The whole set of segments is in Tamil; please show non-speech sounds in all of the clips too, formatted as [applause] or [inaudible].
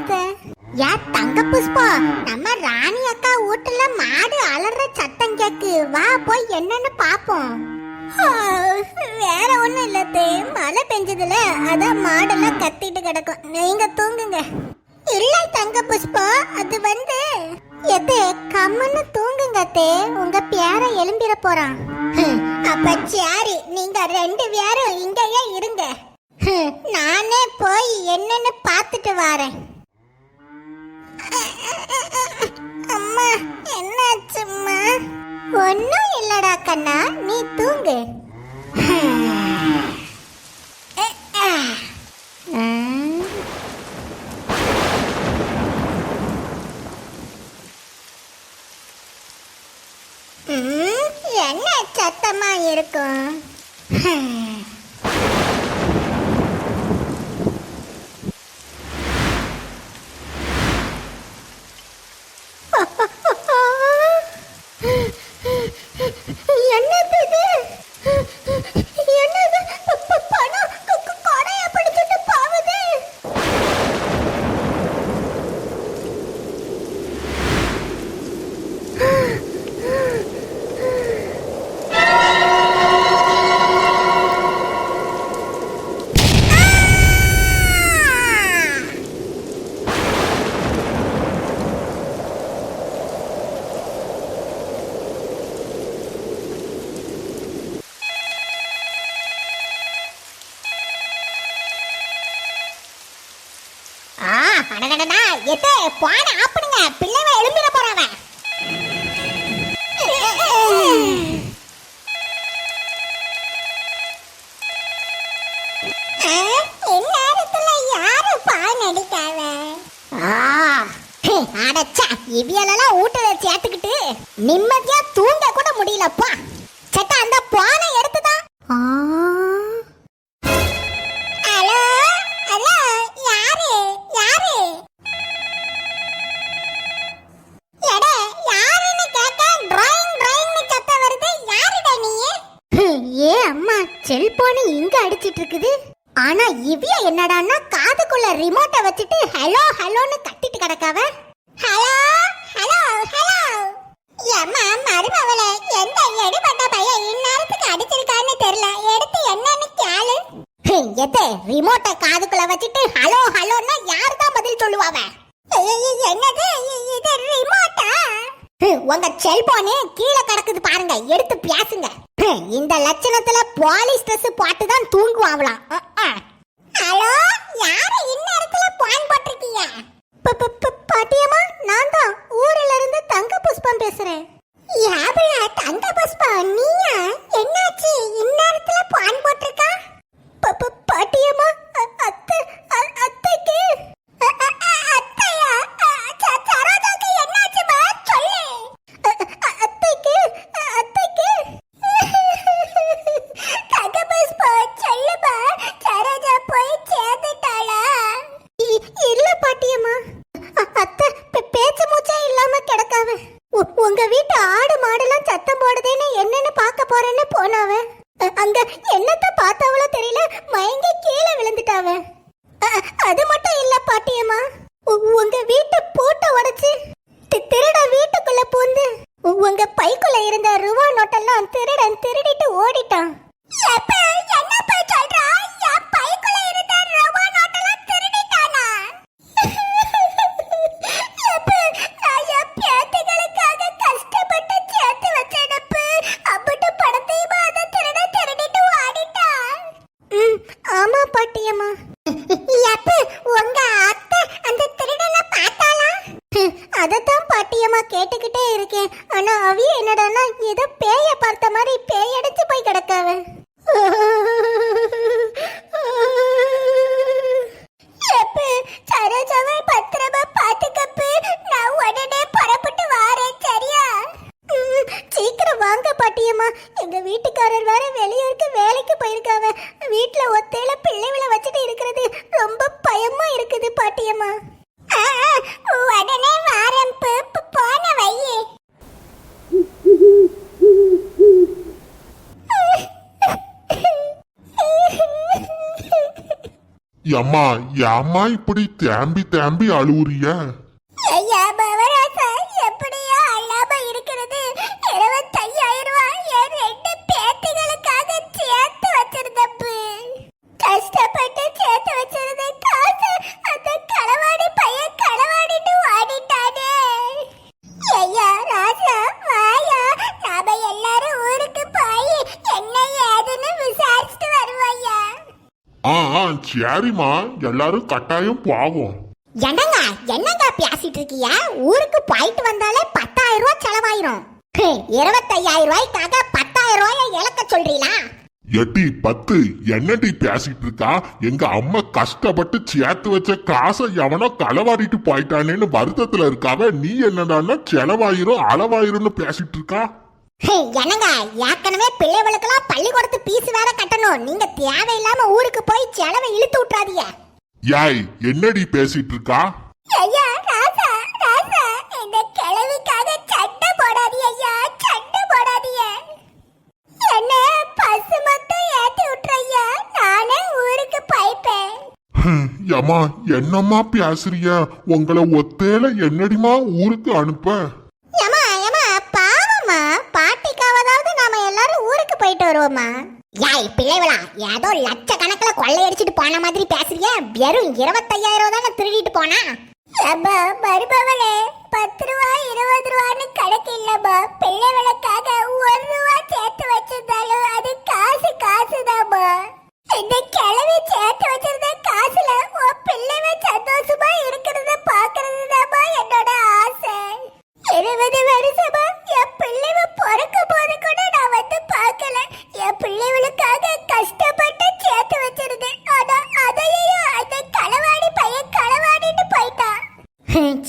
சொல்லுங்க யா தங்க புஷ்பா நம்ம ராணி அக்கா வீட்டுல மாடு அலற சத்தம் கேக்கு. வா போய் என்னன்னு பாப்போம். வேற ஒண்ணும் இல்ல மழை பெஞ்சதுல அதான் மாடெல்லாம் கத்திட்டு கிடக்கும். நீங்க தூங்குங்க. இல்ல தங்க புஷ்பா அது வந்து எது? கம்முன்னு தூங்குங்க தே. உங்க பேர எலும்பிட போறான். அப்ப சாரி நீங்க ரெண்டு பேரும் இங்கேயே இருங்க. நானே போய் என்னன்னு பார்த்துட்டு வரேன். அம்மா என்னாச்சும்மா? ஒன்றும் இல்லடா கண்ணா நீ தூங்கு. என்ன சத்தமா இருக்கும் என்னது இது? என்னது? ப- ப- பணம் கு- கு- கொடையை பிடிச்சிட்டு போகுது. ஆ! ஆ அடடடடா எத்தே போன ஆப்பிடுங்க பிள்ளைவ எழும்பிட போறாவ இந்நேரத்துல யாரு பான் அடிக்காவ அடச்சா இவியலெல்லாம் ஊட்டல சேர்த்துக்கிட்டு நிம்மதியா தூங்க கூட முடியலப்பா சட்டா அந்த பானை எடுத்துதான். செல்போன் இங்க அடிச்சிட்டு இருக்குது ஆனா இவ்விய என்னடான்னா காதுக்குள்ள ரிமோட்டை வச்சுட்டு ஹலோ ஹலோன்னு கட்டிட்டு கிடக்காவ. ஹலோ ஹலோ ஹலோ ஏம்மா மருமவளே எந்த எடுபட்ட பையன் இந்நேரத்துக்கு அடிச்சிருக்கான்னு தெரியல. எடுத்து என்னன்னு கேளு. எது ரிமோட்டை காதுக்குள்ள வச்சுட்டு ஹலோ ஹலோன்னா யார் தான் பதில் சொல்லுவாவ? என்னது? இது ரிமோட் உங்க செல்போனு கீழே கிடக்குது பாருங்க. எடுத்து பேசுங்க. இந்த லட்சணத்துல போலீஸ் ட்ரெஸ் போட்டு தான் தூங்குவாங்களாம் ஹலோ யாரு இந்நேரத்துல பான் போட்டிருக்கீங்க? பாட்டியம்மா நான் தான். ஊர்ல இருந்து தங்க புஷ்பம் பேசுறேன். யாபல தங்க புஷ்பம்? நீயா? என்னாச்சு? இடத்துல பான் போட்டிருக்கா? ப- ப- பாட்டியம்மா அ- அத்தை அ- அத்தைக்கு அ- அ- அ- அத்தையா அ- ச- சரோஜாக்கு என்னாச்சும்மா சொல்லு அ- அ- அத்தைக்கு அ- அத்தைக்கு தங்கபுஷ்பா சொல்லுமா சரோஜா போய் சேர்ந்துட்டாளா இ- இல்ல பாட்டியம்மா அ- அத்தை பே- பேச்சு மூச்சே இல்லாம கிடக்காவ உ- உங்க வீட்டு ஆடு மாடெல்லாம் சத்தம் போடுதேன்னு என்னன்னு பார்க்க போறேன்னு போனாவ. அங்க என்னத்த பார்த்தவளோ தெரியல மயங்கி கீழே விழுந்துட்டாவ. அது மட்டும் இல்ல பாட்டியம்மா உங்க வீட்டு பூட்டை உடைச்சு திருட திருடன் வீட்டுக்குள்ள பூந்து உங்க பைக்குள்ள இருந்த ரூபா நோட்டெல்லாம் திருடன் திருடிட்டு ஓடிட்டான். என்னப்பா சொல்றா? என் பைக்குள்ள இருந்த ரூபா நோட்டெல்லாம் அம்மா ஏம்மா இப்படி தேம்பி தேம்பி அழுவுறிய ஆ ஆ, சரிம்மா. எல்லாரும் கட்டாயம் போவோம். என்னங்க என்னங்க பேசிட்டு இருக்கீங்க ஊருக்கு போயிட்டு வந்தாலே பத்தாயிரம் ரூபாய் செலவாயிரும். இருபத்தையாயிரம் ரூபாய்க்காக பத்தாயிரம் ரூபாய இழக்க சொல்றீங்களா? எட்டி பத்து என்னடி பேசிட்டு இருக்கா எங்க அம்மா கஷ்டப்பட்டு சேர்த்து வச்ச காசை எவனோ களவாடிட்டு போயிட்டானேன்னு வருத்தத்துல இருக்காவ நீ என்னடான்னா செலவாயிரும் அளவாயிரும்னு பேசிட்டு இருக்கா என்னங்க? ஏற்கனவே பிள்ளைகளுக்கெல்லாம் பள்ளிக்கூடத்து பீஸ் வேற கட்டணும். நீங்க தேவையில்லாம ஊருக்கு போய் செலவை இழுத்து விட்டுறாதீங்க. யாய் என்னடி பேசிட்டு இருக்கா? ஐயா ராசா ராசா இந்த கிழவிக்காக சட்டை போடாதீ ஐயா சட்டை போடாதீங்க. என்ன பசு மட்டும் ஏத்தி விட்டுறையா நானே ஊருக்கு போய்ப்பேன். ஏம்மா என்னம்மா பேசுறிய? உங்களை ஒத்தேல என்னடிமா ஊருக்கு அனுப்ப ஏமா ஏமா பாவமா பாட்டிக்காவதாவது நாம எல்லாரும் ஊருக்கு போயிட்டு வருவோமா? யாய் பிள்ளைவளா ஏதோ லட்சக்கணக்கில் கொள்ளையடிச்சிட்டு போன மாதிரி பேசுறிய. வெறும் இருபத்தையாயிரம் தானே திருடிட்டு போனா. அப்பா மருமகளே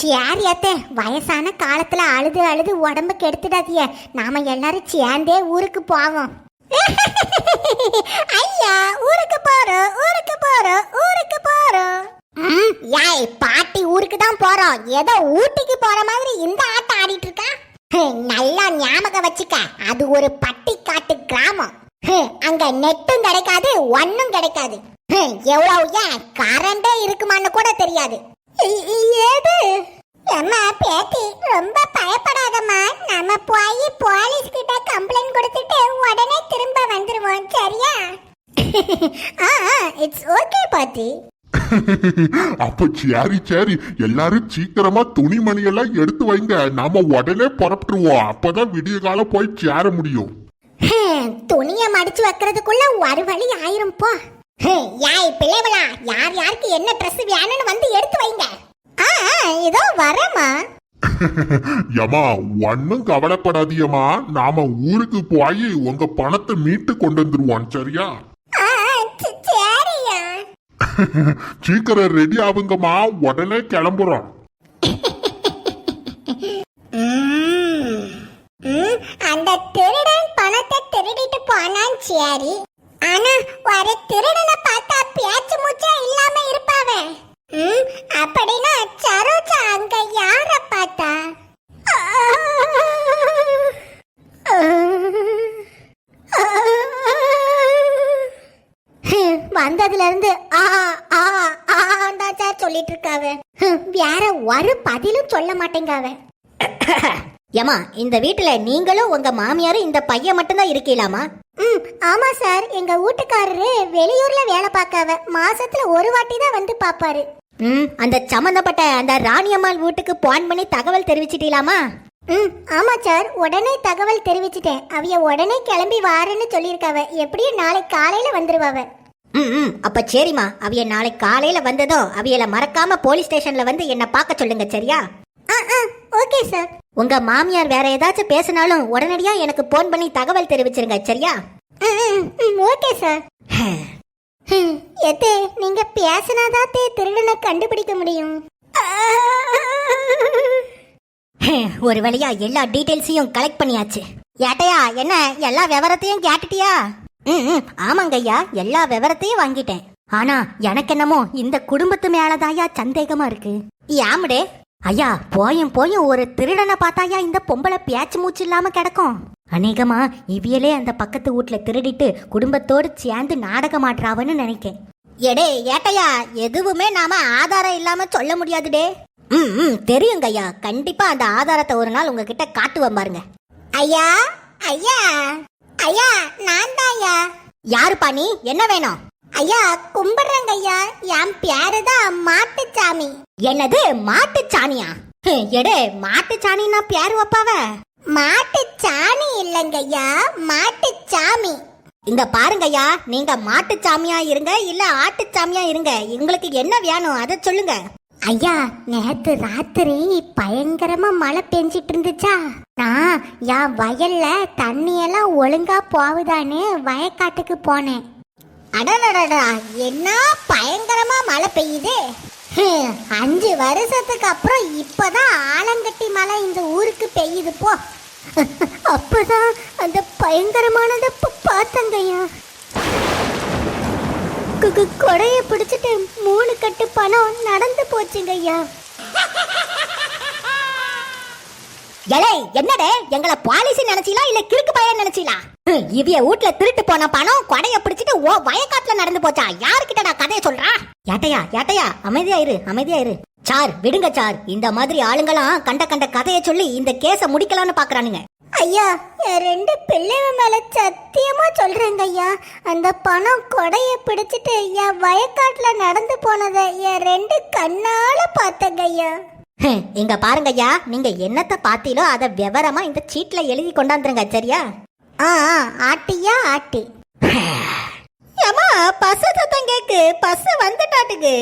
சேரி அத்தை வயசான காலத்துல அழுது அழுது உடம்பு கெடுத்துடாதிய. நாம எல்லாரும் சேர்ந்தே ஊருக்கு போவோம். ஐயா ஊருக்கு போறோம் ஊருக்கு போறோம் ஊருக்கு போறோம். ஏய் யாய் பாட்டி ஊருக்கு தான் போறோம். ஏதோ ஊட்டிக்கு போற மாதிரி இந்த ஆட்டம் ஆடிட்டு இருக்கா நல்லா ஞாபகம் வச்சுக்க. அது ஒரு பட்டிக்காட்டு கிராமம். அங்க நெட்டும் கிடைக்காது ஒன்னும் கிடைக்காது. எவ்வளவு ஏன் கரண்டே இருக்குமான்னு கூட தெரியாது. ஏது? அம்மா பேத்தி ரொம்ப பயப்படாதம்மா. நம்ம போய் போலீஸ் கிட்ட கம்ப்ளைண்ட் கொடுத்துட்டு உடனே திரும்ப வந்துருவோம் சரியா? [laughs] ஆ இட்ஸ் ஓகே பாட்டி. [laughs] அப்ப சரி சரி. எல்லாரும் சீக்கிரமா துணிமணி எல்லாம் எடுத்து வைங்க. நாம உடனே புறப்பட்டுருவோம். அப்பதான் விடிய காலம் போய் சேர முடியும். துணிய மடிச்சு வைக்கிறதுக்குள்ள ஒரு வழி ஆயிரும் போ. யாய் பிள்ளைவளா யார் யாருக்கு என்ன ட்ரெஸ் வேணும்னு வந்து எடுத்து வைங்க. ஆ இதோ வரேம்மா. யமா ஒன்னும் கவலைப்படாதீயம்மா. நாம ஊருக்கு போய் உங்க பணத்தை மீட்டு கொண்டு வந்துருவோம் சரியா? சீக்கிரம் ரெடி ஆகுங்கம்மா. உடனே கிளம்புறோம். அந்த திருடன் பணத்தை திருடிட்டு போனான் சரி. ஆனா ஒரு திருடனை பார்த்தா பேச்சு மூச்சா இல்லாம இருப்பாவே. ம், அப்படின்னா சரோஜா அங்க யார பார்த்தா? வந்ததுல இருந்து ஆ ஆ ஆண்டா சொல்லிட்டு இருக்காவ. வேற ஒரு பதிலும் சொல்ல மாட்டேங்காவ. ஏமா இந்த வீட்டுல நீங்களும் உங்க மாமியாரும் இந்த பையன் மட்டும்தான் இருக்கீங்களாமா ம் ஆமா சார். எங்க வீட்டுக்காரரு வெளியூர்ல வேலை பார்க்காவ. மாசத்துல ஒரு வாட்டி தான் வந்து பாப்பாரு ம் அந்த சம்பந்தப்பட்ட அந்த ராணியம்மாள் வீட்டுக்கு போன் பண்ணி தகவல் தெரிவிச்சிட்டீங்களாமா ம் ஆமா சார். உடனே தகவல் தெரிவிச்சிட்டேன். அவிய உடனே கிளம்பி வாரேன்னு சொல்லியிருக்காவ. எப்படியும் நாளைக்கு காலையில வந்துருவாவ. ம் ம். அப்ப சரிம்மா. அவிய நாளைக்கு காலையில வந்ததும் அவியல மறக்காம போலீஸ் ஸ்டேஷன்ல வந்து என்ன பார்க்க சொல்லுங்க சரியா? ஓகே சார் உங்க மாமியார் வேற ஏதாச்சும் பேசினாலும் உடனடியா எனக்கு போன் பண்ணி தகவல் தெரிவிச்சிருங்க சரியா? ஓகே சார் எத்தே நீங்க பேசினாதான் திருடனை கண்டுபிடிக்க முடியும். ஒரு வழியா எல்லா டீடைல்ஸையும் கலெக்ட் பண்ணியாச்சு. ஏட்டையா என்ன எல்லா விவரத்தையும் கேட்டுட்டியா? ம் ம், ஆமாங்க ஐயா எல்லா விவரத்தையும் வாங்கிட்டேன். ஆனா எனக்கு என்னமோ இந்த குடும்பத்து மேலதாயா சந்தேகமா இருக்கு. யாமுடே ஐயா போயும் போயும் ஒரு திருடனை பார்த்தாயா இந்த பொம்பளை பேச்சு மூச்சு இல்லாம கிடக்கும்? அநேகமா இவியலே அந்த பக்கத்து வீட்ல திருடிட்டு குடும்பத்தோடு சேர்ந்து நாடகம் ஆடுறாவன்னு நினைக்கேன். எடே ஏட்டையா எதுவுமே நாம ஆதாரம் இல்லாம சொல்ல முடியாதுடே. ம் ம் தெரியுங்கய்யா. கண்டிப்பா அந்த ஆதாரத்தை ஒரு நாள் உங்ககிட்ட காட்டுவேன் பாருங்க. ஐயா ஐயா ஐயா நான் தான் ஐயா யாருப்பா நீ? என்ன வேணும்? ஐயா கும்பிடுறேங்க ஐயா. என் பேரு தான் மாட்டுச்சாமி என்னது மாட்டு சாணியா ஹம், எடே மாட்டு சாணின்னா பேர் வைப்பாவ? மாட்டுச்சாணி இல்லைங்க ஐயா மாட்டுச்சாமி. இங்க பாருங்கய்யா நீங்க மாட்டு சாமியா இருங்க இல்ல ஆட்டு சாமியா இருங்க. உங்களுக்கு என்ன வேணும் அதை சொல்லுங்க. ஐயா நேத்து ராத்திரி பயங்கரமா மழை பெஞ்சிட்டு இருந்துச்சா? நான் என் வயல்ல தண்ணி எல்லாம் ஒழுங்கா போகுதான்னு வயக்காட்டுக்கு போனேன். அடடடடா என்ன பயங்கரமா மழை பெய்யுது? அஞ்சு வருஷத்துக்கு அப்புறம் இப்பதான் ஆலங்கட்டி மழை இந்த ஊருக்கு பெய்யுது போ. அப்பதான் அந்த பயங்கரமானதை பார்த்தங்கய்யா கு- கொடைய பிடிச்சிட்டு மூணு கட்டு பணம் நடந்து போச்சுங்கய்யா எலை என்னடே? எங்களை பாலிசி நினைச்சீங்களா இல்ல கிறுக்கு பையன் நினைச்சீங்களா இவிய வீட்ல திருட்டு போன பணம் கொடைய பிடிச்சிட்டு ஓ வயக்காட்டுல நடந்து போச்சா? யாருக்கிட்ட நான் கதையை சொல்றா? ஏட்டையா ஏட்டையா அமைதியா இரு அமைதியா இரு. சார் விடுங்க சார். இந்த மாதிரி ஆளுங்களாம் கண்ட கண்ட கதையை சொல்லி இந்த கேஸ முடிக்கலாம்னு பாக்குறானுங்க. ஐயா என் ரெண்டு பிள்ளைங்க மேல சத்தியமா சொல்றேங்க ஐயா. அந்த பணம் கொடைய பிடிச்சிட்டு என் வயக்காட்டுல நடந்து போனதை என் ரெண்டு கண்ணால பார்த்தங்க ஐயா. இங்க பாருங்க ஐயா நீங்க என்னத்த பாத்தீங்களோ அதை விவரமா இந்த சீட்ல எழுதி கொண்டாந்துருங்க சரியா? ஆ ஆ, ஆட்டியா ஆட்டி. ஏமா பஸ் சத்தம் கேக்கு? பஸ் வந்துட்டாட்டுக்கு.